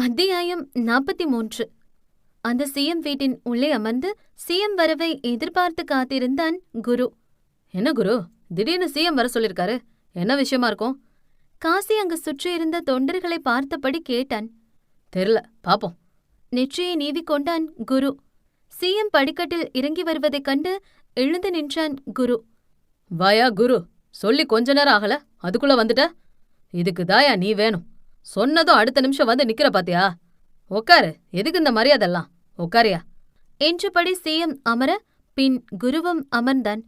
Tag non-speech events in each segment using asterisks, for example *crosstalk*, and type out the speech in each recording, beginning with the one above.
அத்தியாயம் நாற்பத்தி மூன்று. அந்த சிஎம் வீட்டின் உள்ளே அமர்ந்து சிஎம் வரவை எதிர்பார்த்து காத்திருந்தான் குரு. என்ன குரு? திடீர்னு சிஎம் வர சொல்லிருக்காரு. என்ன விஷயமா இருக்கும்? காசி அங்கு சுற்றியிருந்த தொண்டர்களை பார்த்தபடி கேட்டான். தெரியல பாப்போம். நெற்றியை நீவிக்கொண்டான் குரு. சிஎம் படிக்கட்டில் இறங்கி வருவதைக் கண்டு எழுந்து நின்றான் குரு. வாயா குரு சொல்லி கொஞ்ச நேரம் ஆகல. அதுக்குள்ள வந்துட்ட? இதுக்கு தாயா நீ வேணும். சொன்னதும் அடுத்த நிமிஷம் வந்து நிக்கிற பாத்தியா? உக்காரு எதுக்கு இந்த மரியாதைலாம் உக்காரியா? என்றபடி சிஎம் அமர பின் குருவும் அமர்ந்தான்.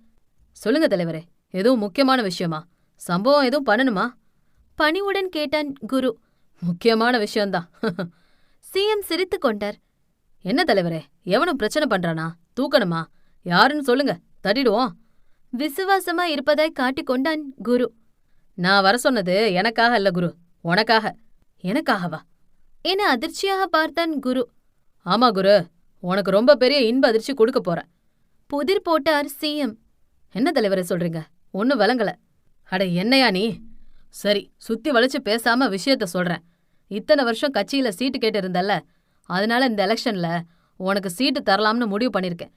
சொல்லுங்க தலைவரே எதுவும் முக்கியமான விஷயமா? சம்பவம் எதுவும் பண்ணணுமா? பணிவுடன் கேட்டான் குரு. முக்கியமான விஷயம்தான். *laughs* சிஎம் சிரித்துக் கொண்டார். என்ன தலைவரே எவனும் பிரச்சனை பண்றானா? தூக்கணுமா? யாருன்னு சொல்லுங்க தட்டிடுவோம். விசுவாசமா இருப்பதாய் காட்டிக் கொண்டான் குரு. நான் வர சொன்னது எனக்காக இல்ல குரு உனக்காக. எனக்காகவா? என அதிர்ச்சியாக பார்த்தான் குரு. ஆமா குரு உனக்கு ரொம்ப பெரிய இன்ப அதிர்ச்சி கொடுக்க போறேன். புதிர் போட்டார் சிஎம். என்ன தலைவரே சொல்றீங்க? ஒன்னும் விளங்கல. அட என்னையா நீ? சரி சுத்தி வளைச்சு பேசாம விஷயத்த சொல்றேன். இத்தனை வருஷம் கட்சியில சீட்டு கேட்டு இருந்தல்ல அதனால இந்த எலெக்ஷன்ல உனக்கு சீட்டு தரலாம்னு முடிவு பண்ணிருக்கேன்.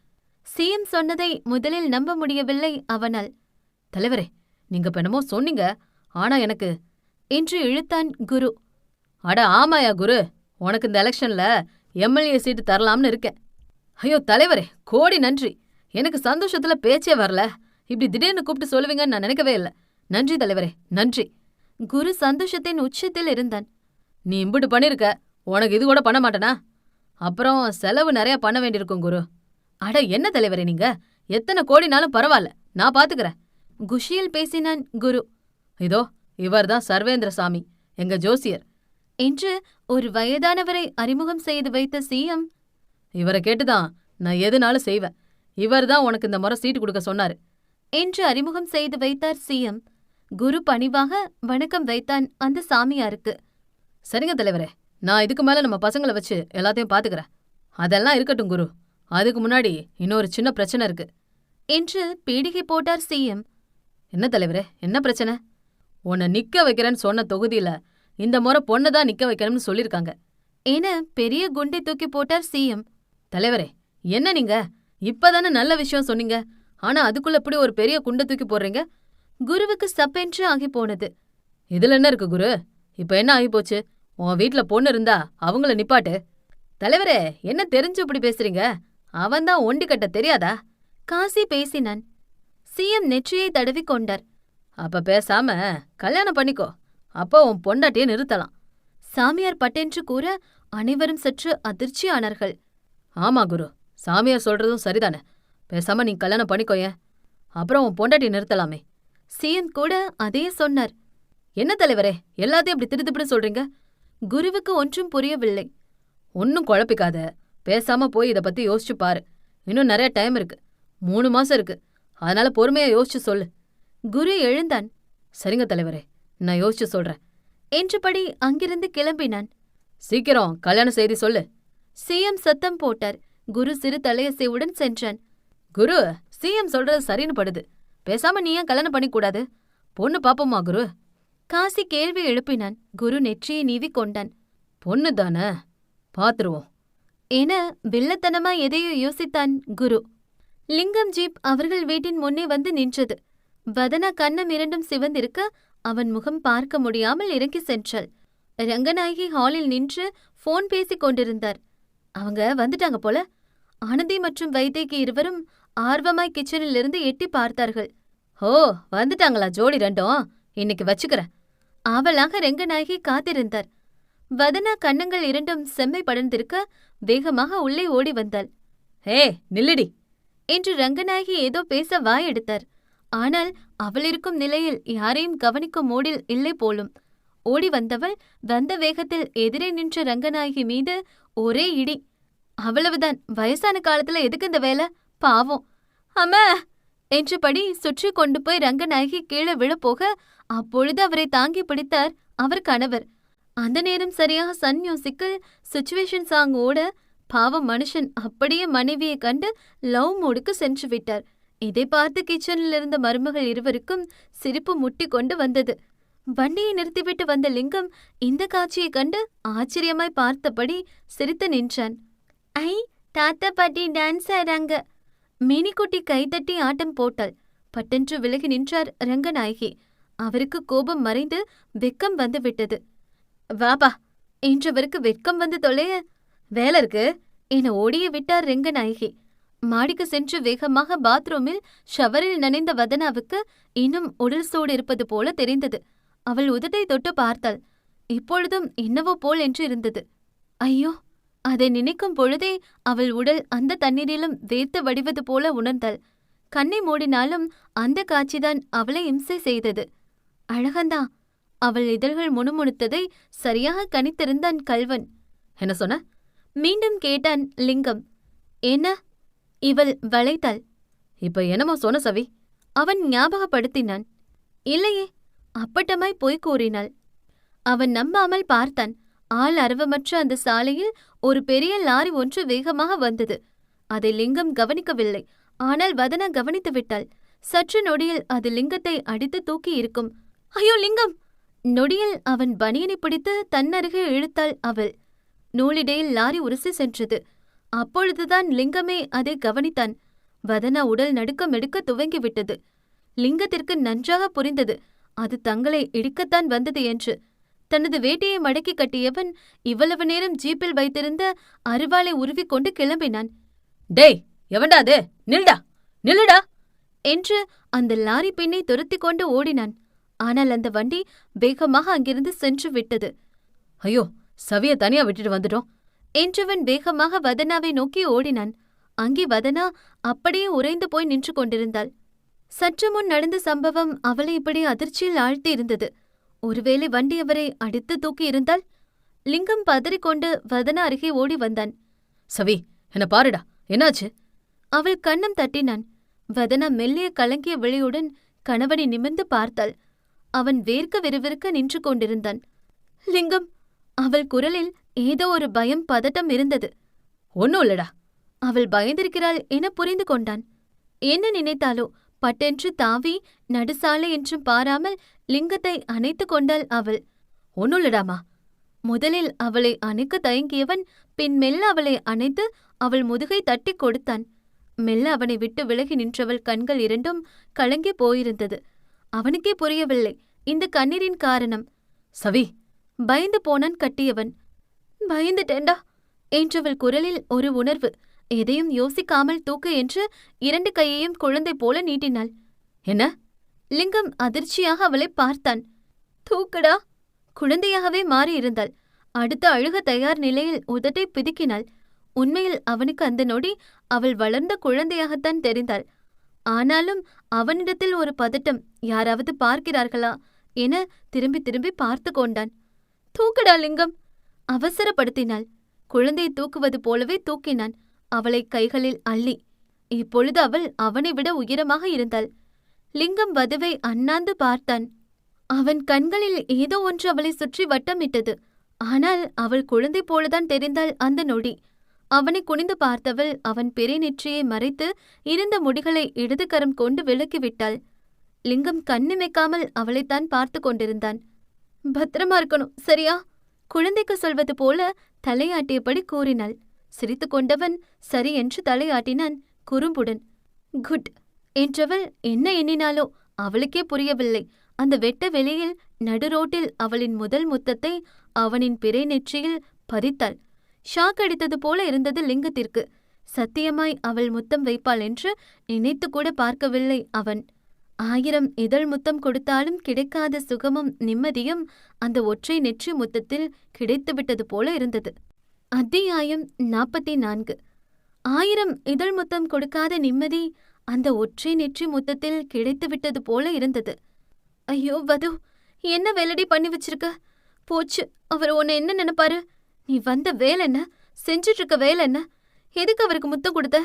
சிஎம் சொன்னதை முதலில் நம்ப முடியவில்லை அவனால். தலைவரே நீங்க இப்ப என்னமோ சொன்னீங்க ஆனா எனக்கு என்று இழுத்தான் குரு. அட ஆமாயா குரு உனக்கு இந்த எலெக்ஷன்ல எம்எல்ஏ சீட்டு தரலாம்னு இருக்கேன். ஐயோ தலைவரே கோடி நன்றி. எனக்கு சந்தோஷத்துல பேச்சே வரல. இப்படி திடீர்னு கூப்பிட்டு சொல்லுவீங்கன்னு நான் நினைக்கவே இல்லை. நன்றி தலைவரே நன்றி. குரு சந்தோஷத்தின் உச்சத்தில் இருந்தான். நீ இம்புட்டு பண்ணிருக்க உனக்கு இது கூட பண்ண மாட்டேனா? அப்புறம் செலவு நிறைய பண்ண வேண்டியிருக்கும் குரு. அட என்ன தலைவரே நீங்க? எத்தனை கோடினாலும் பரவாயில்ல நான் பாத்துக்கறேன். குஷியில் பேசினான் குரு. இதோ இவர்தான் சர்வேந்திர சாமி எங்க ஜோசியர். என்று ஒரு வயதானவரை அறிமுகம் செய்து வைத்த சிஎம் இவரை கேட்டுதான் நான் எதுனாலும் செய்வேன். இவர்தான் உனக்கு இந்த முறை சீட்டு கொடுக்க சொன்னாரு. என்று அறிமுகம் செய்து வைத்தார் சிஎம். குரு பணிவாக வணக்கம் வைத்தான் அந்த சாமியாருக்கு. சரிங்க தலைவரே நான் இதுக்கு மேல நம்ம பசங்களை வச்சு எல்லாத்தையும் பாத்துக்கறேன். அதெல்லாம் இருக்கட்டும் குரு. அதுக்கு முன்னாடி இன்னொரு சின்ன பிரச்சனை இருக்கு. என்று பீடிகை போட்டார் சிஎம். என்ன தலைவரே என்ன பிரச்சனை? உன்னை நிக்க வைக்கிறேன்னு சொன்ன தொகுதியில இந்த முறை பொண்ணை தான் நிக்க வைக்கணும்னு சொல்லிருக்காங்க. என பெரிய குண்டை தூக்கி போட்டார் சிஎம். தலைவரே என்ன நீங்க? இப்பதானே நல்ல விஷயம் சொன்னீங்க. ஆனா அதுக்குள்ள இப்படி ஒரு பெரிய குண்டை தூக்கி போடுறீங்க? குருவுக்கு சப்பென்று ஆகி போனது. இதுல என்ன இருக்கு குரு? இப்ப என்ன ஆகி போச்சு? உன் வீட்ல பொண்ணு இருந்தா அவங்கள நிப்பாட்டு. தலைவரே என்ன தெரிஞ்சு இப்படி பேசுறீங்க? அவன்தான் ஒண்டி கட்ட தெரியாதா? காசி பேசினான். சிஎம் நெற்றியை தடவி கொண்டார். அப்ப பேசாம கல்யாணம் பண்ணிக்கோ. அப்போ உன் பொண்டாட்டியை நிறுத்தலாம். சாமியார் பட்டென்று கூற அனைவரும் சற்று அதிர்ச்சியானார்கள். ஆமா குரு சாமியார் சொல்றதும் சரிதானே. பேசாம நீ கல்யாணம் பண்ணிக்கோய அப்புறம் உன் பொண்டாட்டி நிறுத்தலாமே. சிஎம் கூட அதே சொன்னார். என்ன தலைவரே எல்லாத்தையும் இப்படி திருத்துப்படி சொல்றீங்க? குருவுக்கு ஒன்றும் புரியவில்லை. ஒன்னும் குழப்பிக்காத. பேசாம போய் இத பத்தி யோசிச்சு பாரு. இன்னும் நிறைய டைம் இருக்கு. மூணு மாசம் இருக்கு. அதனால பொறுமையா யோசிச்சு சொல்லு. குரு எழுந்தான். சரிங்க தலைவரே. நான் யோசிச்சு சொல்றேன். என்றபடி அங்கிருந்து கிளம்பினான். சீக்கிரம் கல்யாண செய்தி சொல்லு. சிஎம் சத்தம் போட்டார். குரு சிறு தலையசைவுடன் சென்றான். குரு சிஎம் சொல்றது சரின்னு படுது. பேசாம நீ ஏன் கல்யாணம் பண்ணிக்கூடாது? பொண்ணு பாப்போமா குரு? காசி கேள்வி எழுப்பினான். குரு நெற்றியை நீவி கொண்டான். பொண்ணு தானே? பாத்துருவோம். என வில்லத்தனமா எதையோ யோசித்தான் குரு. லிங்கம் ஜீப் அவர்கள் வீட்டின் முன்னே வந்து நின்றது. வதனா கண்ணம் இரண்டும் சிவந்திருக்க அவன் முகம் பார்க்க முடியாமல் இறங்கி சென்றாள். ரங்கநாயகி ஹாலில் நின்று போன் பேசிக் கொண்டிருந்தார். அவங்க வந்துட்டாங்க போல. ஆனந்தி மற்றும் வைத்தியக்கு இருவரும் ஆர்வமாய் கிச்சனில் இருந்து எட்டி பார்த்தார்கள். ஓ வந்துட்டாங்களா ஜோடி ரெண்டும்? இன்னைக்கு வச்சுக்கிறேன். ஆவலாக ரெங்கநாயகி காத்திருந்தார். வதனா கண்ணங்கள் இரண்டும் செம்மை படர்ந்திருக்க வேகமாக உள்ளே ஓடி வந்தாள். ஹே நில்லுடி! என்று ரங்கநாயகி ஏதோ பேச வாய் எடுத்தார் ஆனால் அவள் இருக்கும் நிலையில் யாரையும் கவனிக்கும் மூடில் இல்லை போலும். ஓடி வந்தவள் வந்த வேகத்தில் எதிரே நின்ற ரங்கநாயகி மீது ஒரே இடி. அவ்வளவுதான். வயசான காலத்துல எதுக்கு இந்த வேலை? பாவம். அம்மா! என்றபடி சுற்றி கொண்டு போய் ரங்கநாயகி கீழே விழப்போக அப்பொழுது அவரை தாங்கி பிடித்தார் அவர் கணவர். அந்த நேரம் சரியாக சன் மியூசிக்கில் சுச்சுவேஷன் சாங் ஓட பாவம் மனுஷன் அப்படியே மனைவியை கண்டு லவ் மூடுக்கு சென்று விட்டார். இதை பார்த்து கிச்சனில் இருந்த மருமகள் இருவருக்கும் சிரிப்பு முட்டி கொண்டு வந்தது. வண்டியை நிறுத்திவிட்டு வந்த லிங்கம் இந்த காட்சியைக் கண்டு ஆச்சரியமாய் பார்த்தபடி சிரித்து நின்றான். ஐ தாத்தா பாட்டி டான்ஸ் ஆடாங்க மினிக்குட்டி கைதட்டி ஆட்டம் போட்டாள். பட்டென்று விலகி நின்றார் ரங்கநாயகி. அவருக்கு கோபம் மறைந்து வெக்கம் வந்து விட்டது. வாபா என்றவருக்கு வெட்கம் வந்து தொலைய. வேலை இருக்கு. என ஓடிய விட்டார் ரங்கநாயகி. மாடிக்கு சென்று வேகமாக பாத்ரூமில் ஷவரில் நனைந்த வதனாவுக்கு இன்னும் உடல் சூடு இருப்பது போல தெரிந்தது. அவள் உதட்டை தொட்டு பார்த்தாள். இப்பொழுதும் என்னவோ போல் என்று இருந்தது. ஐயோ அதை நினைக்கும் பொழுதே அவள் உடல் அந்த தண்ணீரிலும் வேர்த்து வடிவது போல உணர்ந்தாள். கண்ணை மூடினாலும் அந்த காட்சிதான் அவளை இம்சை செய்தது. அழகந்தா அவள் இதழ்கள் முணுமுணுத்ததை சரியாக கணித்திருந்தான் கல்வன். என்ன சொன்ன? மீண்டும் கேட்டான் லிங்கம். என்ன? இவள் வளைத்தாள். இப்ப என்னமோ சொன்ன சவி. அவன் ஞாபகப்படுத்தினான். இல்லையே அப்பட்டமாய் பொய் கூறினாள். அவன் நம்பாமல் பார்த்தான். ஆள் அரவமற்ற அந்த சாலையில் ஒரு பெரிய லாரி ஒன்று வேகமாக வந்தது. அதை லிங்கம் கவனிக்கவில்லை. ஆனால் வதனா கவனித்து விட்டாள். சற்று நொடியில் அது லிங்கத்தை அடித்து தூக்கி இருக்கும். ஐயோ லிங்கம்! நொடியில் அவன் பனியனை பிடித்து தன்னருகே இழுத்தாள் அவள். நூலிடையில் லாரி உரசி சென்றது. அப்பொழுதுதான் லிங்கமே அதை கவனித்தான். வதனா உடல் நடுக்கம் எடுக்க துவங்கிவிட்டது. லிங்கத்திற்கு நன்றாக புரிந்தது. அது தங்களை இடிக்கத்தான் வந்தது என்று. தனது வேட்டியை மடக்கி கட்டியவன் இவ்வளவு நேரம் ஜீப்பில் வைத்திருந்த அருவாளை உருவிக்கொண்டு கிளம்பினான். டேய் எவன்டா அது? நில்டா நில்லுடா! என்று அந்த லாரி பின்னை துரத்திக் கொண்டு ஓடினான். ஆனால் அந்த வண்டி வேகமாக அங்கிருந்து சென்று விட்டது. ஐயோ சவிய தனியா விட்டுட்டு வந்துட்டோம். என்றவன் வேகமாக வதனாவை நோக்கி ஓடினான். அங்கே வதனா அப்படியே உறைந்து போய் நின்று கொண்டிருந்தாள். சற்று முன் நடந்த சம்பவம் அவளை இப்படி அதிர்ச்சியில் ஆழ்த்தி இருந்தது. ஒருவேளை வண்டி அவரை அடித்து தூக்கி இருந்தால்? லிங்கம் பதறிக்கொண்டு வதனா அருகே ஓடி வந்தான். சவி என்ன பாருடா என்னாச்சு? அவள் கன்னம் தட்டினான். வதனா மெல்லிய கலங்கிய விழியுடன் கணவனை நிமிர்ந்து பார்த்தாள். அவன் வேர்க்க விறுவிறுக்க நின்று கொண்டிருந்தான். லிங்கம் அவள் குரலில் ஏதோ ஒரு பயம் பதட்டம் இருந்தது. ஒன்னும் இல்லடா. அவள் பயந்திருக்கிறாள் என புரிந்து கொண்டான். என்ன நினைத்தாலோ பட்டென்று தாவி நடுசாலை என்றும் பாராமல் லிங்கத்தை அணைத்துக் கொண்டாள் அவள். ஒன்னும் இல்லடாமா. முதலில் அவளை அணைக்க தயங்கியவன் பின் மெல்ல அவளை அணைத்து அவள் முதுகை தட்டிக் கொடுத்தான். மெல்ல அவனை விட்டு விலகி நின்றவள் கண்கள் இரண்டும் கலங்கி போயிருந்தது. அவனுக்கே புரியவில்லை இந்த கண்ணீரின் காரணம். சவி. பயந்து போனான் கட்டியவன். பயந்துட்டேன்டா. என்றவள் குரலில் ஒரு உணர்வு. எதையும் யோசிக்காமல் தூக்கு என்று இரண்டு கையையும் குழந்தை போல நீட்டினாள். என்ன? லிங்கம் அதிர்ச்சியாக அவளை பார்த்தான். தூக்குடா. குழந்தையாகவே மாறியிருந்தாள் அடுத்து அழுக தயார் நிலையில் உதட்டை பிதுக்கினாள். உண்மையில் அவனுக்கு அந்த நொடி அவள் வளர்ந்த குழந்தையாகத்தான் தெரிந்தாள். ஆனாலும் அவனிடத்தில் ஒரு பதட்டம் யாராவது பார்க்கிறார்களா? என திரும்பி திரும்பி பார்த்து கொண்டான். தூக்குடா லிங்கம். அவசரப்படுத்தினாள். குழந்தை தூக்குவது போலவே தூக்கினான். அவளை கைகளில் அள்ளி. இப்பொழுது அவள் அவனை விட உயரமாக இருந்தாள். லிங்கம் வதுவை அண்ணாந்து பார்த்தான். அவன் கண்களில் ஏதோ ஒன்று அவளை சுற்றி வட்டமிட்டது. ஆனால் அவள் குழந்தை போலதான் தெரிந்தாள் அந்த நொடி. அவனை குனிந்து பார்த்தவள் அவன் பெரிய நெற்றியை மறைத்து இருந்த முடிகளை இடது கரம் கொண்டு விலக்கிவிட்டாள். லிங்கம் கண்ணிமைக்காமல் அவளைத்தான் பார்த்து கொண்டிருந்தான். பத்திரமா இருக்கணும் சரியா? குழந்தைக்கு சொல்வது போல தலையாட்டியபடி கூறினாள். சிரித்து கொண்டவன் சரி என்று தலையாட்டினான் குறும்புடன். குட் என்றவள் என்ன எண்ணினாலோ அவளுக்கே புரியவில்லை. அந்த வெட்ட வெளியில் நடுரோட்டில் அவளின் முதல் முத்தத்தை அவனின் பிறை நெற்றியில் பதித்தாள் ஷாக் அடித்தது போல இருந்தது லிங்கத்திற்கு. சத்தியமாய் அவள் முத்தம் வைப்பாள் என்று நினைத்து கூட பார்க்கவில்லை அவன். ஆயிரம் இதழ் முத்தம் கொடுத்தாலும் கிடைக்காத சுகமும் நிம்மதியும் அந்த ஒற்றை நெற்றி முத்தத்தில் கிடைத்துவிட்டது போல இருந்தது. அத்தியாயம் நாற்பத்தி நான்கு ஆயிரம் இதழ் முத்தம் கொடுக்காத நிம்மதி அந்த ஒற்றை நெற்றி முத்தத்தில் கிடைத்துவிட்டது போல இருந்தது. ஐயோ வது என்ன வேலடி பண்ணி வச்சிருக்க? போச்சு அவர் உன்னை என்ன நினைப்பாரு? நீ வந்த வேலை என்ன? செஞ்சுட்டு இருக்க வேலை என்ன? எதுக்கு அவருக்கு முத்தம் கொடுத்த?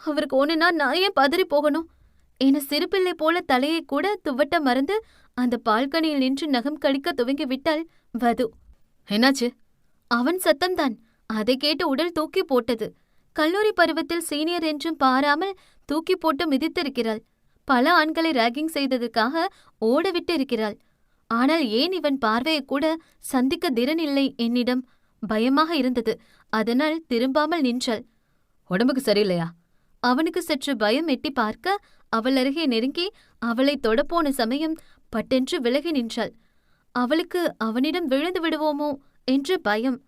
அவருக்கு ஒன்றுனா நான் ஏன் பதறி போகணும்? என சிறுபிள்ளை போல தலையை கூட துவட்ட மறந்து அந்த பால்கனியில் நின்று நகம் கடிக்க துவங்கி விட்டாள் வது. என்னாச்சு? அவன் சத்தம்தான். அதை கேட்டு உடல் தூக்கி போட்டது. கல்லூரி பருவத்தில் சீனியர் என்றும் பாராமல் தூக்கி போட்டு மிதித்திருக்கிறாள். பல ஆண்களை ராகிங் செய்ததற்காக ஓடவிட்டு இருக்கிறாள். ஆனால் ஏன் இவன் பார்வையை கூட சந்திக்க திறனில்லை என்னிடம்? பயமாக இருந்தது. அதனால் திரும்பாமல் நின்றாள். உடம்புக்கு சரியில்லையா? அவனுக்கு சற்று பயம் எட்டி பார்க்க அவள் அருகே நெருங்கி அவளை தொடப்போன சமயம் பட்டென்று விலகி நின்றாள். அவளுக்கு அவனிடம் விழுந்து விடுவோமோ என்று பயம்.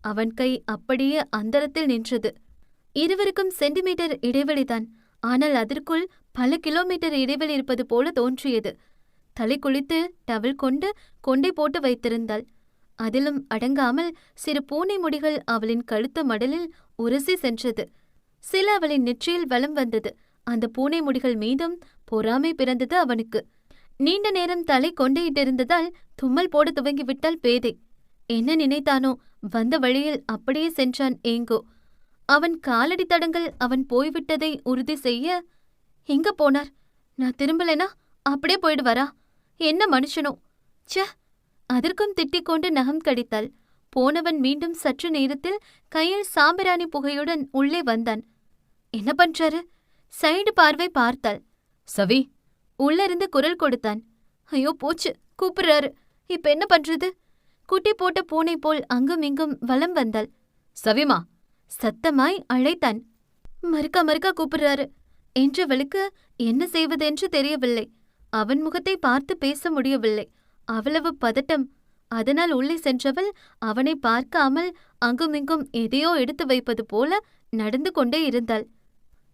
அவன் கை அப்படியே அந்தரத்தில் நின்றது. இருவருக்கும் சென்டிமீட்டர் இடைவெளிதான் ஆனால் அதற்குள் பல கிலோமீட்டர் இடைவெளி இருப்பது போல தோன்றியது. தலை குளித்து டவல் கொண்டு கொண்டை போட்டு வைத்திருந்தாள். அதிலும் அடங்காமல் சிறு பூனை முடிகள் அவளின் கழுத்து மடலில் உரசி சென்றது. சில அவளின் நெற்றியில் வலம் வந்தது. அந்த பூனை முடிகள் மீதும் பொறாமை பிறந்தது அவனுக்கு. நீண்ட நேரம் தலை கொண்டையிட்டிருந்ததால் தும்மல் போட துவங்கிவிட்டால் பேதை. என்ன நினைத்தானோ வந்த வழியில் அப்படியே சென்றான் ஏங்கோ. அவன் காலடி தடங்கள் அவன் போய்விட்டதை உறுதி செய்ய எங்க போனார்? நான் திரும்பலைனா அப்படியே போயிடுவாரா? என்ன மனுஷனோ? ச்சே! அதற்கும் திட்டிக் கொண்டு நகம் கடித்தாள். போனவன் மீண்டும் சற்று நேரத்தில் கையில் சாம்பிராணி புகையுடன் உள்ளே வந்தான். என்ன பண்றாரு? சைடு பார்வை பார்த்தாள் சவி. உள்ளிருந்து குரல் கொடுத்தான். ஐயோ போச்சு. கூப்பிடுறாரு. இப்ப என்ன பண்றது? குட்டி போட்ட பூனை போல் அங்கும் இங்கும் வலம் வந்தாள் சவிமா. சத்தமாய் அழைத்தான். மறுக்கா மறுக்கா கூப்பிடுறாரு. என்றவளுக்கு என்ன செய்வதென்று தெரியவில்லை. அவன் முகத்தை பார்த்து பேச முடியவில்லை. அவ்வளவு பதட்டம். அதனால் உள்ளே சென்றவள் அவனை பார்க்காமல் அங்குமிங்கும் எதையோ எடுத்து வைப்பது போல நடந்து கொண்டே இருந்தாள்.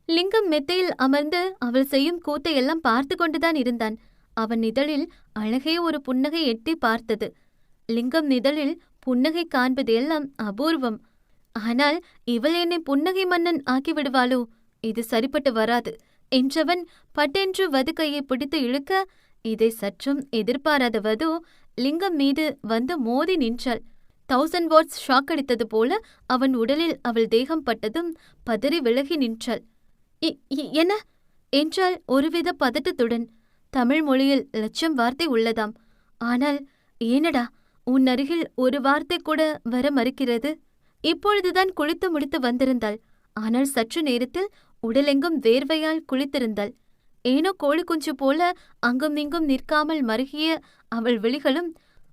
லிங்கம் மெத்தையில் அமர்ந்து அவள் செய்யும் கூத்தையெல்லாம் பார்த்து கொண்டுதான் இருந்தான். அவன் நிதழில் அழகே ஒரு புன்னகை எட்டி பார்த்தது. லிங்கம் நிதழில் புன்னகை காண்பது எல்லாம் அபூர்வம். ஆனால் இவள் என்னை புன்னகை மன்னன் ஆக்கிவிடுவாளோ இது சரிப்பட்டு வராது. என்றவன் பட்டென்று வது கையை பிடித்து இழுக்க இதை சற்றும் எதிர்பாராத வது லிங்கம் மீது வந்து மோதி நின்றாள். தௌசண்ட் வாட்ஸ் ஷாக் அடித்தது போல அவன் உடலில் அவள் தேகம் பட்டதும் பதறி விலகி நின்றாள். என்ன? என்றால் ஒருவித பதட்டத்துடன். தமிழ் மொழியில் லட்சம் வார்த்தை உள்ளதாம். ஆனால் ஏனடா உன் அருகில் ஒரு வார்த்தை கூட வர மறுக்கிறது? இப்பொழுதுதான் குளித்து முடித்து வந்திருந்தாள். ஆனால் சற்று நேரத்தில் உடலெங்கும் வேர்வையால் குளித்திருந்தாள். ஏனோ கோழி குஞ்சு போல அங்குமிங்கும் நிற்காமல் மருகிய அவள் விழிகளும்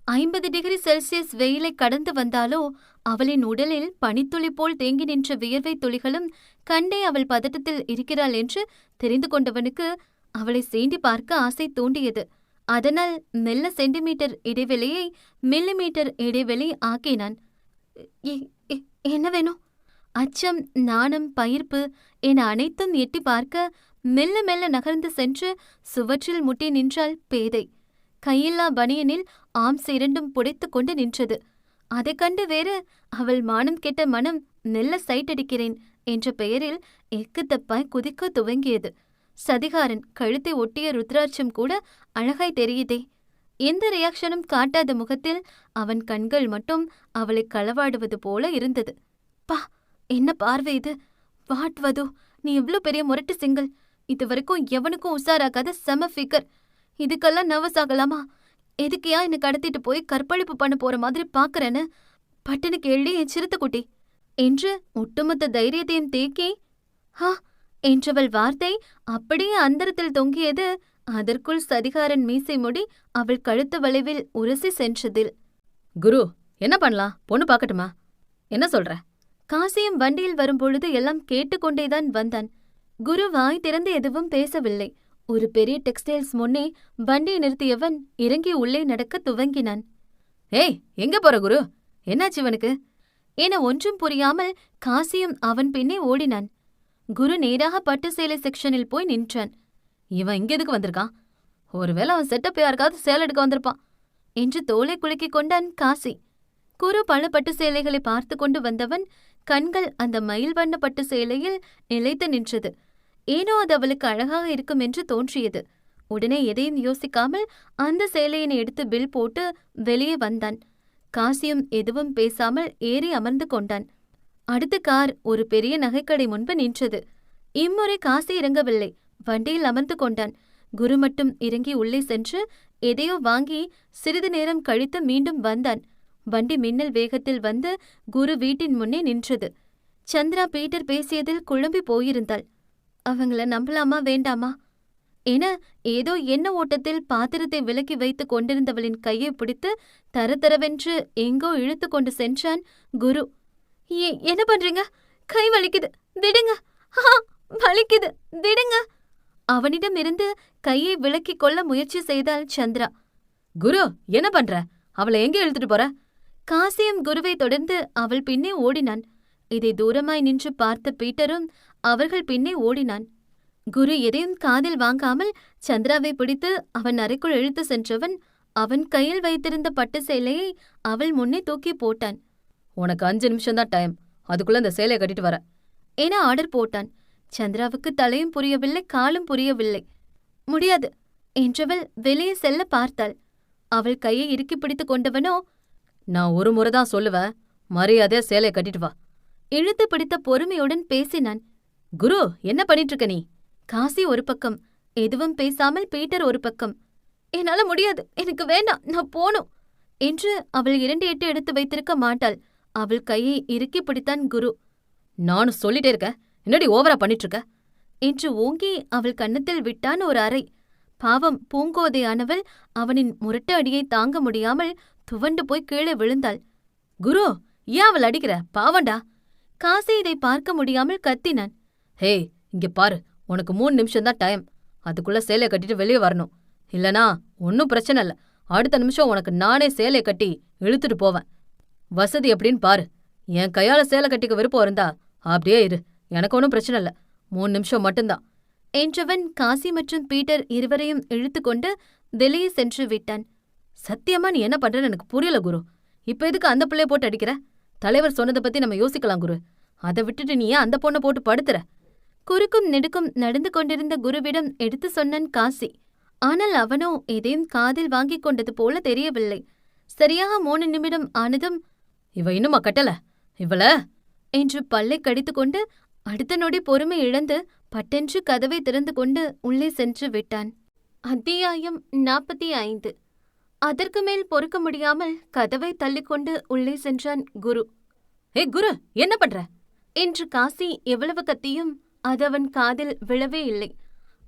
ஐம்பது டிகிரி செல்சியஸ் வெயிலை கடந்து வந்தாலோ அவளின் உடலில் பனித்துளி போல் தேங்கி நின்ற வியர்வை துளிகளும் கண்டே அவள் பதட்டத்தில் இருக்கிறாள் என்று தெரிந்து கொண்டவனுக்கு அவளை சீண்டி பார்க்க ஆசை தூண்டியது. அதனால் மெல்ல சென்டிமீட்டர் இடைவெளியை மில்லிமீட்டர் இடைவெளி ஆக்கினான். "எ- என்ன வேணும்? அச்சம் நாணம் பயிர்ப்பு என அனைத்தும் எட்டி பார்க்க மெல்ல மெல்ல நகர்ந்து சென்று சுவற்றில் முட்டி நின்றாள் பேதை. கையில்லா பனியனில் ஆம்ஸ் இரண்டும் புடைத்துக் கொண்டு நின்றது. அதைக் கண்டு வேறு அவள் மானம் கெட்ட மனம் நெல்ல சைட்டடிக்கிறேன் என்ற பெயரில் எக்கு தப்பாய் குதிக்க துவங்கியது. சதிகாரன் கழுத்தை ஒட்டிய ருத்ராட்சம் கூட அழகாய் தெரியுதே. எந்த ரியாக்ஷனும் காட்டாத முகத்தில் அவன் கண்கள் மட்டும் அவளை களவாடுவது போல இருந்தது. பா என்ன பார்வை இது? வாட் வது? நீ இவ்ளோ பெரிய முரட்டு சிங்கிள் இது வரைக்கும் எவனுக்கும் உசாராகாத செம ஃபிகர் இதுக்கெல்லாம் நர்வஸ் ஆகலாமா? எதுக்கியா என்னை கடத்திட்டு போய் கற்பழிப்பு பண்ண போற மாதிரி பாக்குறேன்னு பட்டனு கேள்வி என் சிறுத்தைக்குட்டி. என்று ஒட்டுமொத்த தைரியத்தையும் தேக்கி ஹா என்றவள் வார்த்தை அப்படியே அந்தரத்தில் தொங்கியது அதற்குள் சதிகாரன் மீசை முடி அவள் கழுத்து வளைவில் உரசி சென்றதில். குரு என்ன பண்ணலாம்? பொண்ணு பார்க்கட்டுமா என்ன சொல்ற? காசியும் வண்டியில் வரும்பொழுது எல்லாம் கேட்டுக்கொண்டேதான் வந்தான். குரு வாய் திறந்து எதுவும் பேசவில்லை. ஒரு பெரிய டெக்ஸ்டைல்ஸ் முன்னே வண்டியை நிறுத்தியவன் இறங்கி உள்ளே நடக்க துவங்கினான். ஏய் எங்க போற குரு? என்னாச்சு இவனுக்கு? என ஒன்றும் புரியாமல் காசியும் அவன் பின்னே ஓடினான். குரு நேராக பட்டு சேலை செக்ஷனில் போய் நின்றான். இவன் இங்க எதுக்கு வந்திருக்கான்? ஒருவேளை அவன் செட்டப் யாருக்காவது சேல் எடுக்க வந்திருப்பான் என்று தோலை குலுக்கிக் கொண்டான் காசி. குரு பல பட்டு சேலைகளை பார்த்து கொண்டு வந்தவன் கண்கள் அந்த மயில் வண்ண பட்டு சேலையில் நிலைத்து நின்றது. ஏனோ அது அவளுக்கு அழகாக இருக்கும் என்று தோன்றியது. உடனே எதையும் யோசிக்காமல் அந்த சேலையினை எடுத்து பில் போட்டு வெளியே வந்தான். காசியும் எதுவும் பேசாமல் ஏறி அமர்ந்து கொண்டான். அடுத்த கார் ஒரு பெரிய நகைக்கடை முன்பு நின்றது. இம்முறை காசி இறங்கவில்லை. வண்டியில் அமர்ந்து கொண்டான். குரு மட்டும் இறங்கி உள்ளே சென்று எதையோ வாங்கி சிறிது நேரம் கழித்து மீண்டும் வந்தான். வண்டி மின்னல் வேகத்தில் வந்து குரு வீட்டின் முன்னே நின்றது. சந்திரா பீட்டர் பேசியதில் குழம்பி போயிருந்தாள். அவங்கள நம்பலாமா வேண்டாமா? என ஏதோ எண்ண ஓட்டத்தில் பாத்திரத்தை விலக்கி வைத்துக் கொண்டிருந்தவளின் கையை பிடித்து தரதரவென்று எங்கோ இழுத்து கொண்டு சென்றான் குரு. என்ன பண்றீங்க? கை வலிக்குது. விடுங்க. வலிக்குது. விடுங்க. அவனிடமிருந்து கையை விலக்கிக் கொள்ள முயற்சி செய்தாள் சந்திரா. குரு என்ன பண்ற? அவளை எங்கே இழுத்துட்டு போற? காசியம் குருவை தொடர்ந்து அவள் பின்னே ஓடினான். இதை தூரமாய் நின்று பார்த்த பீட்டரும் அவர்கள் பின்னே ஓடினான். குரு எதையும் காதில் வாங்காமல் சந்திராவை பிடித்து அவன் அறைக்குள் இழுத்து சென்றவன் அவன் கையில் வைத்திருந்த பட்டு சேலையை அவள் முன்னே தூக்கி போட்டான். உனக்கு அஞ்சு நிமிஷம் தான் டைம் அதுக்குள்ள இந்த சேலையை கட்டிட்டு வர. என ஆர்டர் போட்டான். சந்திராவுக்கு தலையும் புரியவில்லை காலும் புரியவில்லை. முடியாது என்றவள் வெளியே செல்ல பார்த்தாள். அவள் கையை இறுக்கி பிடித்துக் கொண்டவனோ நான் ஒரு முறை தான் சொல்லுவேன் மரியாதையா சேலையை கட்டிட்டு வா. இழுத்து பிடித்த பொறுமையுடன் பேசினான். குரு என்ன பண்ணிட்டு இருக்க நீ? காசி ஒரு பக்கம் எதுவும் பேசாமல் பீட்டர் ஒரு பக்கம். என்னால முடியாது எனக்கு வேண்டாம் நான் போனும் என்று அவள் இரண்டு எட்டு எடுத்து வைத்திருக்க மாட்டாள். அவள் கையை இறுக்கி பிடித்தான் குரு. நானும் சொல்லிட்டே இருக்க என்னடி ஓவரா பண்ணிட்டு இருக்க என்று ஓங்கி அவள் கன்னத்தில் விட்டான் ஒரு அறை. பாவம் பூங்கோதையானவள் அவனின் முரட்டு அடியை தாங்க முடியாமல் துவண்டு போய் கீழே விழுந்தாள். குரு ஏன் அவள் அடிக்கிற? பாவண்டா காசி இதை பார்க்க முடியாமல் கத்தினான். ஹே இங்க பாரு உனக்கு மூணு நிமிஷம் தான் டைம் அதுக்குள்ள சேலையை கட்டிட்டு வெளியே வரணும். இல்லனா ஒன்னும் பிரச்சனை இல்ல. அடுத்த நிமிஷம் உனக்கு நானே சேலையை கட்டி இழுத்துட்டு போவேன். வசதி எப்படின்னு பாரு. என் கையால சேலை கட்டிக்க விருப்பம் இருந்தா அப்படியே இரு. எனக்கு ஒன்றும் பிரச்சனை இல்ல. மூணு நிமிஷம் மட்டும்தான். என்றவன் காசி மற்றும் பீட்டர் இருவரையும் இழுத்துக்கொண்டு வெளியே சென்று விட்டான். சத்தியமா நீ என்ன பண்றன்னு எனக்கு புரியல குரு. இப்ப எதுக்கு அந்த பிள்ளைய போட்டு அடிக்கிற? தலைவர் சொன்னதை பத்தி நம்ம யோசிக்கலாம் குரு. அதை விட்டுட்டு நீ ஏன் அந்த பொண்ணை போட்டு படுத்துற? குறுக்கும் நெடுக்கும் நடந்து கொண்டிருந்த குருவிடம் எடுத்து சொன்னான் காசி. ஆனால் அவனோ எதையும் காதில் வாங்கிக் கொண்டது போல தெரியவில்லை. சரியாக மூணு நிமிடம் ஆனதும் இவ இன்னுமா கட்டல? இவள? என்று பல்லை கடித்துக்கொண்டு அடுத்த நொடி பொறுமை இழந்து பட்டென்று கதவை திறந்து கொண்டு உள்ளே சென்று விட்டான். அத்தியாயம் நாற்பத்தி ஐந்து அதற்கு மேல் பொறுக்க முடியாமல் கதவை தள்ளிக்கொண்டு உள்ளே சென்றான் குரு. ஏ குரு என்ன பண்ற? என்று காசி எவ்வளவு கத்தியும் அது அவன் காதில் விழவே இல்லை.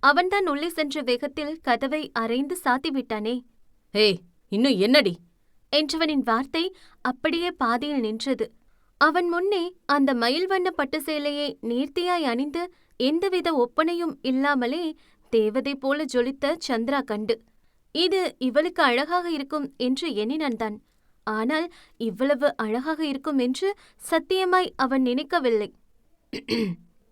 அவன்தான் உள்ளே சென்ற வேகத்தில் கதவை அரைந்து சாத்திவிட்டானே ஏய் இன்னும் என்னடி? என்றவனின் வார்த்தை அப்படியே பாதியில் நின்றது. அவன் முன்னே அந்த மயில் வண்ண பட்டு சேலையை நேர்த்தியாய் அணிந்து எந்தவித ஒப்பனையும் இல்லாமலே தேவதை போல ஜொலித்த சந்திரா கண்டு. இது இவளுக்கு அழகாக இருக்கும் என்று எண்ணினான்தான். ஆனால் இவ்வளவு அழகாக இருக்கும் என்று சத்தியமாய் அவன் நினைக்கவில்லை.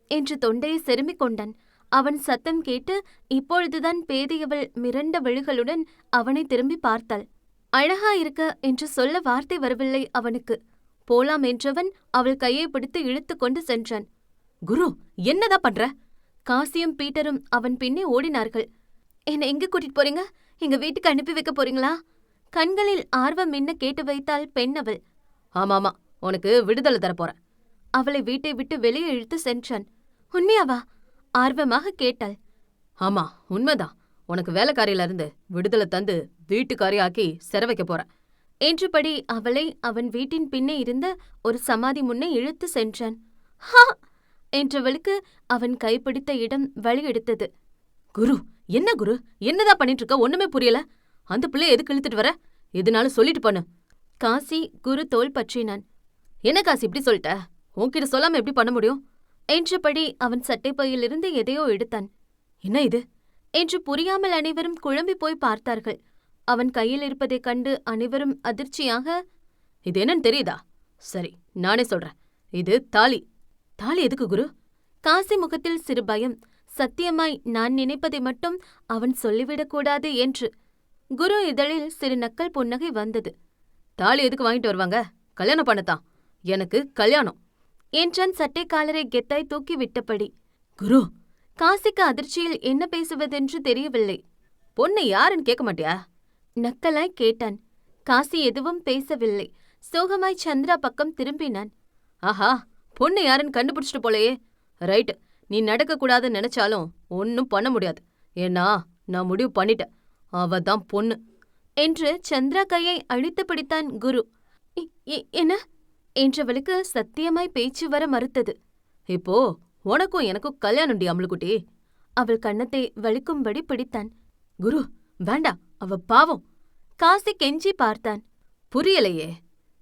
என்று தொண்டையை செருமிக் கொண்டான் அவன் சத்தம் கேட்டு இப்பொழுதுதான் பேதியவள் மிரண்ட விழிகளுடன் அவனை திரும்பி பார்த்தாள். அழகா இருக்க என்று சொல்ல வார்த்தை வரவில்லை அவனுக்கு. போலாம் என்றவன் அவள் கையை பிடித்து இழுத்து கொண்டு சென்றான். குரு என்னதான் பண்ற? காசியும் பீட்டரும் அவன் பின்னே ஓடினார்கள். என்னை எங்க கூட்டிட்டு போறீங்க? எங்க வீட்டுக்கு அனுப்பி வைக்க போறீங்களா? கண்களில் ஆர்வம் என்ன கேட்டு வைத்தாள் பெண் அவள். ஆமாமா உனக்கு விடுதலை தரப்போறேன் அவளை வீட்டை விட்டு வெளியே இழுத்து சென்றான். உண்மையாவா? ஆர்வமாக கேட்டாள். ஆமா உண்மைதான். உனக்கு வேலைக்காரியில இருந்து விடுதலை தந்து வீட்டுக்காரி ஆக்கி சிற வைக்க போறேன் என்றபடி அவளை அவன் வீட்டின் பின்னே இருந்த ஒரு சமாதி முன்னே இழுத்து சென்றான். ஹா! என்றவளுக்கு அவன் கைப்பிடித்த இடம் வழி எடுத்தது குரு என்ன குரு? என்னதான் பண்ணிட்டு இருக்க ஒண்ணுமே புரியல. அந்த பிள்ளைய எதுக்கு இழுத்துட்டு வர? எதுனாலும் சொல்லிட்டு பண்ணு. காசி குரு தோள் பற்றினான். என்ன காசு இப்படி சொல்லிட்ட? உன்கிட்ட சொல்லாம எப்படி பண்ண முடியும்? என்றபடி அவன் சட்டைப்பையிலிருந்து எதையோ எடுத்தான். என்ன இது? என்று புரியாமல் அனைவரும் குழம்பி போய் பார்த்தார்கள். அவன் கையில் இருப்பதைக் கண்டு அனைவரும் அதிர்ச்சியாக இது என்னன்னு தெரியுதா? சரி நானே சொல்றேன். இது தாலி. தாலி எதுக்கு குரு? காசி முகத்தில் சிறு பயம். சத்தியமாய் நான் நினைப்பதை மட்டும் அவன் சொல்லிவிடக்கூடாது என்று. குரு இதழில் சிறு நக்கல் புன்னகை வந்தது. தாலி எதுக்கு வாங்கிட்டு வருவாங்க? கல்யாணம் பண்ணத்தான். எனக்கு கல்யாணம். என்றான் சட்டைக்காலரை கெத்தாய் தூக்கி விட்டபடி. குரு காசிக்கு அதிர்ச்சியில் என்ன பேசுவதென்று தெரியவில்லை. பொண்ணு யாருன்னு கேட்க மாட்டியா? நக்கலாய் கேட்டான். காசி எதுவும் பேசவில்லை. சோகமாய் சந்திரா பக்கம் திரும்பினான். ஆஹா பொண்ணு யாருன்னு கண்டுபிடிச்சிட்டு போலயே. ரைட் நீ நடக்கக்கூடாதுன்னு நினைச்சாலும் ஒன்னும் பண்ண முடியாது. ஏன்னா நான் முடிவு பண்ணிட்டேன். அவ தான் பொண்ணு. என்று சந்திரா கையை அழித்து பிடித்தான் குரு "இ- என்ன? என்றவளுக்கு சத்தியமாய் பேச்சு வர மறுத்தது. இப்போ உனக்கும் எனக்கும் கல்யாணம்டி அம்ளுக்குட்டி அவள் கன்னத்தை வலிக்கும்படி பிடித்தான். குரு வேண்டா அவ பாவம். காசி கெஞ்சி பார்த்தான். புரியலையே.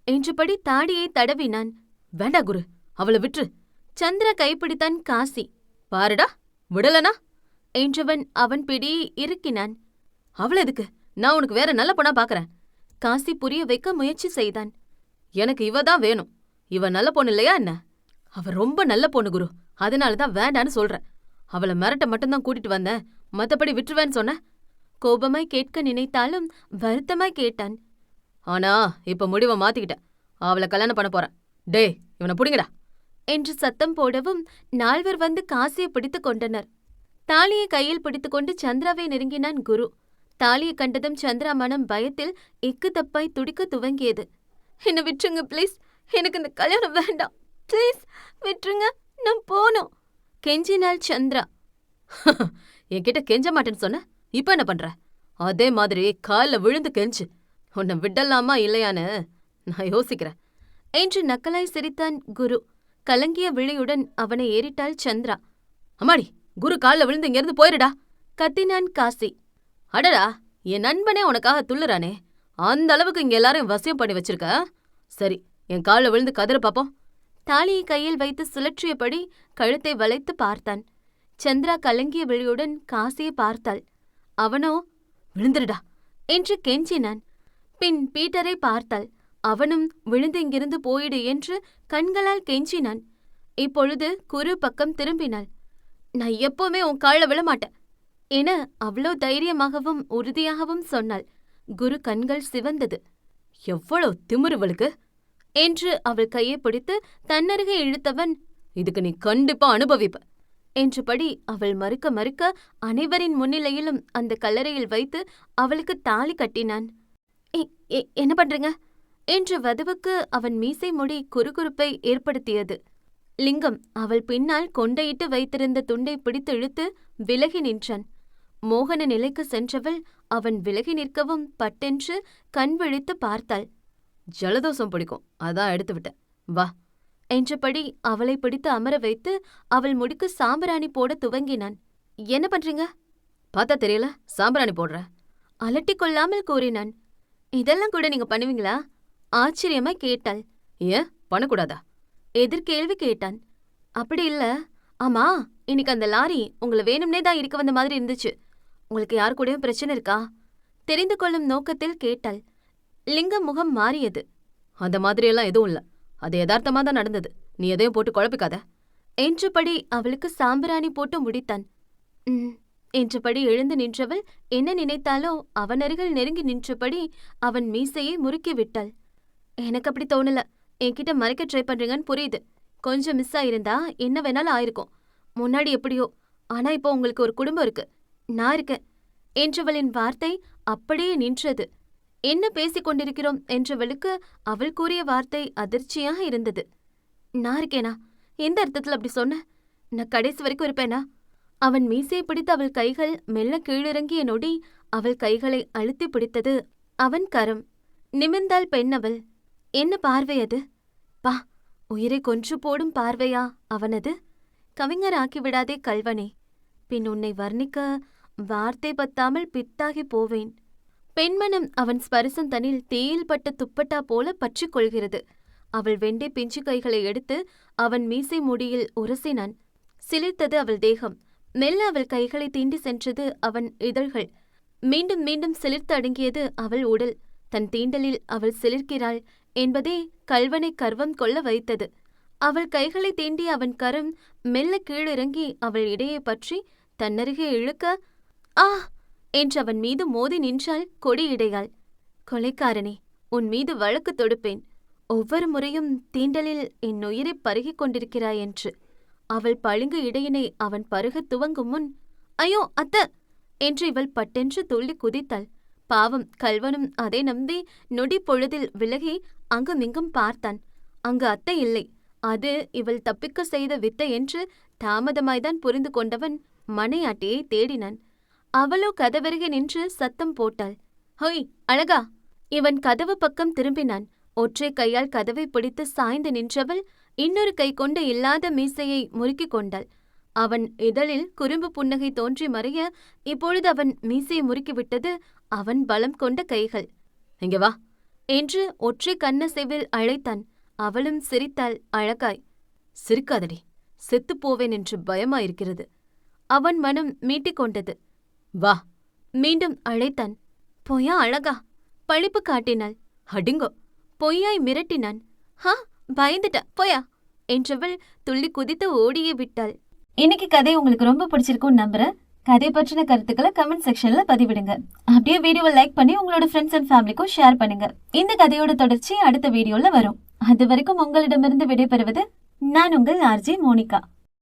என்றபடி தாடியை தடவினான். வேண்டா குரு அவளை விட்டுரு சந்திர கைப்பிடித்தான் காசி. பாருடா விடலனா? என்றவன் அவன் பிடியை இறுக்கினான். அவள எதுக்கு நான் உனக்கு வேற நல்ல பொண்ணா பாக்குறேன். காசி புரிய வைக்க முயற்சி செய்தான். எனக்கு இவ தான் வேணும். இவ நல்ல பொண்ணு இல்லையா என்ன? அவ ரொம்ப நல்ல பொண்ணு குரு. அதனால தான் வேண்டான்னு சொல்றேன். அவளை மிரட்ட மட்டும்தான் கூட்டிட்டு வந்தேன். மத்தபடி விட்டுருவேன்னு சொன்ன கோபமாய் கேட்க நினைத்தாலும் வருத்தமாய் கேட்டான். ஆனா இப்ப முடிவை மாத்திக்கிட்டேன். அவளை கல்யாணம் பண்ண போறேன். டேய் இவனை புடிங்கடா. என்று சத்தம் போடவும் நால்வர் வந்து காசியை பிடித்துக் கொண்டனர். தாலியை கையில் பிடித்துக்கொண்டு சந்திராவை நெருங்கினான் குரு. தாலியை கண்டதும் சந்திரா மனம் பயத்தில் எக்கு தப்பாய் துடிக்க துவங்கியது. என்ன விட்டுருங்க ப்ளீஸ் எனக்கு இந்த கல்யாணம் வேண்டாம். ப்ளீஸ் விட்டுருங்க. நான் போகணும். கெஞ்சினாள் சந்திரா. *laughs* என்கிட்ட கெஞ்ச மாட்டேன்னு சொன்ன? இப்ப என்ன பண்ற? அதே மாதிரி கால்ல விழுந்து கெஞ்சு. உன்னை விடலாமா இல்லையான்னு நான் யோசிக்கிறேன். என்று நக்கலாய் சிரித்தான் குரு. கலங்கிய விழியுடன் அவனை ஏறிட்டாள் சந்திரா. அம்மாடி குரு கால்ல விழுந்து இங்கேருந்து போயிருடா. கத்தினான் காசி. அடடா என் நண்பனே உனக்காக துள்ளுறானே. அந்த அளவுக்கு இங்க எல்லாரையும் வசியம் பண்ணி வச்சிருக்க? சரி என் கால்ல விழுந்து கதறு பாப்போம். தாலியை கையில் வைத்து சுழற்றியபடி கழுத்தை வளைத்து பார்த்தான். சந்திரா கலங்கிய விழியுடன் காசியை பார்த்தாள். அவனோ விழுந்துருடா என்று கெஞ்சினான். பின் பீட்டரை பார்த்தாள். அவனும் விழுந்து இங்கிருந்து போயிடு என்று கண்களால் கெஞ்சினான். இப்பொழுது குரு பக்கம் திரும்பினாள். நான் எப்பவுமே உன் கால்ல விழமாட்டேன் என அவ்வளோ தைரியமாகவும் உறுதியாகவும் சொன்னாள். குரு கண்கள் சிவந்தது. எவ்வளவு திமிருவளுக்கு? என்று அவள் கையை பிடித்து தன்னருகே இழுத்தவன் இதுக்கு நீ கண்டிப்பா அனுபவிப்ப என்றபடி அவள் மறுக்க மறுக்க அனைவரின் முன்னிலையிலும் அந்த கல்லறையில் வைத்து அவளுக்கு தாலி கட்டினான். என்ன பண்றீங்க? என்று வதுவுக்கு அவன் மீசை முடி குறுகுறுப்பை ஏற்படுத்தியது. லிங்கம் அவள் பின்னால் கொண்டையிட்டு வைத்திருந்த துண்டை பிடித்து இழுத்து விலகி நின்றான். மோகன நிலைக்கு சென்றவள் அவன் விலகி நிற்கவும் பட்டென்று கண் விழித்து பார்த்தாள். ஜலதோஷம் பிடிக்கும். அதான் எடுத்து விட்டேன். வா. என்றபடி அவளை பிடித்து அமர வைத்து அவள் முடிக்கு சாம்பிராணி போட துவங்கினான். என்ன பண்றீங்க? பார்த்தா தெரியல. சாம்பிராணி போடுற. அலட்டிக் கொள்ளாமல் கூறினான். இதெல்லாம் கூட நீங்க பண்ணுவீங்களா? ஆச்சரியமா கேட்டாள். ஏன்? பண்ணக்கூடாதா? எதிர்கேள்வி கேட்டான். அப்படி இல்ல. ஆமா இன்னைக்கு அந்த லாரி உங்களை வேணும்னே தான் இருக்க வந்த மாதிரி இருந்துச்சு. உங்களுக்கு யார் கூடயும் பிரச்சனை இருக்கா? தெரிந்து கொள்ளும் நோக்கத்தில் கேட்டாள். லிங்கம் முகம் மாறியது. அந்த மாதிரியெல்லாம் எதுவும் இல்ல. அது யதார்த்தமா தான் நடந்தது. நீ எதையும் போட்டு குழப்பிக்காத. என்றபடி அவளுக்கு சாம்பிராணி போட்டு முடித்தான். என்றபடி எழுந்து நின்றவள் என்ன நினைத்தாலோ அவன் அருகில் நெருங்கி நின்றபடி அவன் மீசையை முறுக்கி விட்டாள். எனக்கு அப்படி தோணல. என்கிட்ட மறைக்க ட்ரை பண்றீங்கன்னு புரியுது. கொஞ்சம் மிஸ் ஆயிருந்தா என்ன வேணாலும் ஆயிருக்கும். முன்னாடி எப்படியோ. ஆனா இப்போ உங்களுக்கு ஒரு குடும்பம் இருக்கு. நான் இருக்கேன். என்றவளின் வார்த்தை அப்படியே நின்றது. என்ன பேசிக் கொண்டிருக்கிறோம்? என்றவளுக்கு அவள் கூறிய வார்த்தை அதிர்ச்சியாக இருந்தது. நான் இருக்கேனா? எந்த அர்த்தத்துல அப்படி சொன்ன? நான் கடைசி வரைக்கும் இருப்பேனா? அவன் மீசை பிடித்து அவள் கைகள் மெல்ல கீழிறங்கிய நொடி அவள் கைகளை அழுத்தி பிடித்தது அவன் கரம். நிமிர்ந்தாள் பெண் அவள் என்ன பார்வை அது? பா உயிரை கொன்று போடும் பார்வையா அவனது? கவிஞர் ஆக்கிவிடாதே கல்வனே பின் உன்னை வர்ணிக்க வார்த்தை பத்தாமல் பித்தாகி போவேன். பெண்மனம் அவன் ஸ்பரிசம் தனில் தேயில் பட்ட துப்பட்டா போல பற்றிக் கொள்கிறது. அவள் வெண்டை பிஞ்சு கைகளை எடுத்து அவன் மீசை முடியில் உரசினான். சிலிர்த்தது அவள் தேகம். மெல்ல அவள் கைகளை தீண்டி சென்றது அவன் இதழ்கள். மீண்டும் மீண்டும் சிலிர்த்து அடங்கியது அவள் உடல். தன் தீண்டலில் அவள் சிலிர்க்கிறாள் என்பதே கல்வனை கர்வம் கொள்ள வைத்தது. அவள் கைகளை தீண்டி அவன் கரம் மெல்ல கீழிறங்கி அவள் இடையை பற்றி தன்னருகே இழுக்க ஆ என்று அவன் மீது மோதி நின்றாள் கொடியிடையாள் கொலைக்காரனே உன் மீது வழக்கு தொடுப்பேன். ஒவ்வொரு முறையும் தீண்டலில் என் உயிரைப் பருகிக் கொண்டிருக்கிறாய் என்று. அவள் பளிங்கு இடையினை அவன் பருகத் துவங்கும் முன் ஐயோ அத்த! என்று இவள் பட்டென்று துள்ளி குதித்தாள். பாவம் கல்வனும் அதை நம்பி நொடி பொழுதில் விலகி அங்குமிங்கும் பார்த்தான். அங்கு அத்தை இல்லை. அது இவள் தப்பிக்க செய்த வித்தை என்று தாமதமாய்தான் புரிந்து கொண்டவன் மனையாட்டியை தேடினான். அவளோ கதவருகே நின்று சத்தம் போட்டாள். ஹொய் அழகா. இவன் கதவு பக்கம் திரும்பினான். ஒற்றை கையால் கதவை பிடித்து சாய்ந்து நின்றவள் இன்னொரு கை கொண்டு இல்லாத மீசையை முறுக்கிக் கொண்டாள். அவன் இதழில் குறும்பு புன்னகை தோன்றி மறைய இப்பொழுது அவன் மீசையை முறுக்கிவிட்டது அவன் பலம் கொண்ட கைகள். இங்க வா. என்று ஒற்றை கண்ண செவில் அழைத்தான். அவளும் சிரித்தாள் அழகாய். சிரிக்காதடி. செத்துப் போவேன் என்று பயமாயிருக்கிறது. அவன் மனம் மீட்டிக்கொண்டது வா. மீண்டும் அழைத்தான். பொய்யா அழகா. பழிப்பு காட்டினாள். அடிங்கோ. பொய்யாய் மிரட்டினான். ஹா பயந்துட்ட. பொய்யா என்றவள் துள்ளி குதித்து ஓடியே விட்டாள். இன்னைக்கு கதை உங்களுக்கு ரொம்ப பிடிச்சிருக்கும்னு நம்புறேன். கதை பற்றின கருத்துக்களை கமெண்ட் செக்ஷன்ல பதிவிடுங்க. அப்படியே வீடியோவை லைக் பண்ணி உங்களோட ஃப்ரெண்ட்ஸ் அண்ட் ஃபேமிலிக்கும் ஷேர் பண்ணுங்க. இந்த கதையோட தொடர்ச்சி அடுத்த வீடியோல வரும். அது வரைக்கும் உங்களிடமிருந்து விடைபெறுவது நான் உங்கள் ஆர்ஜி மோனிகா.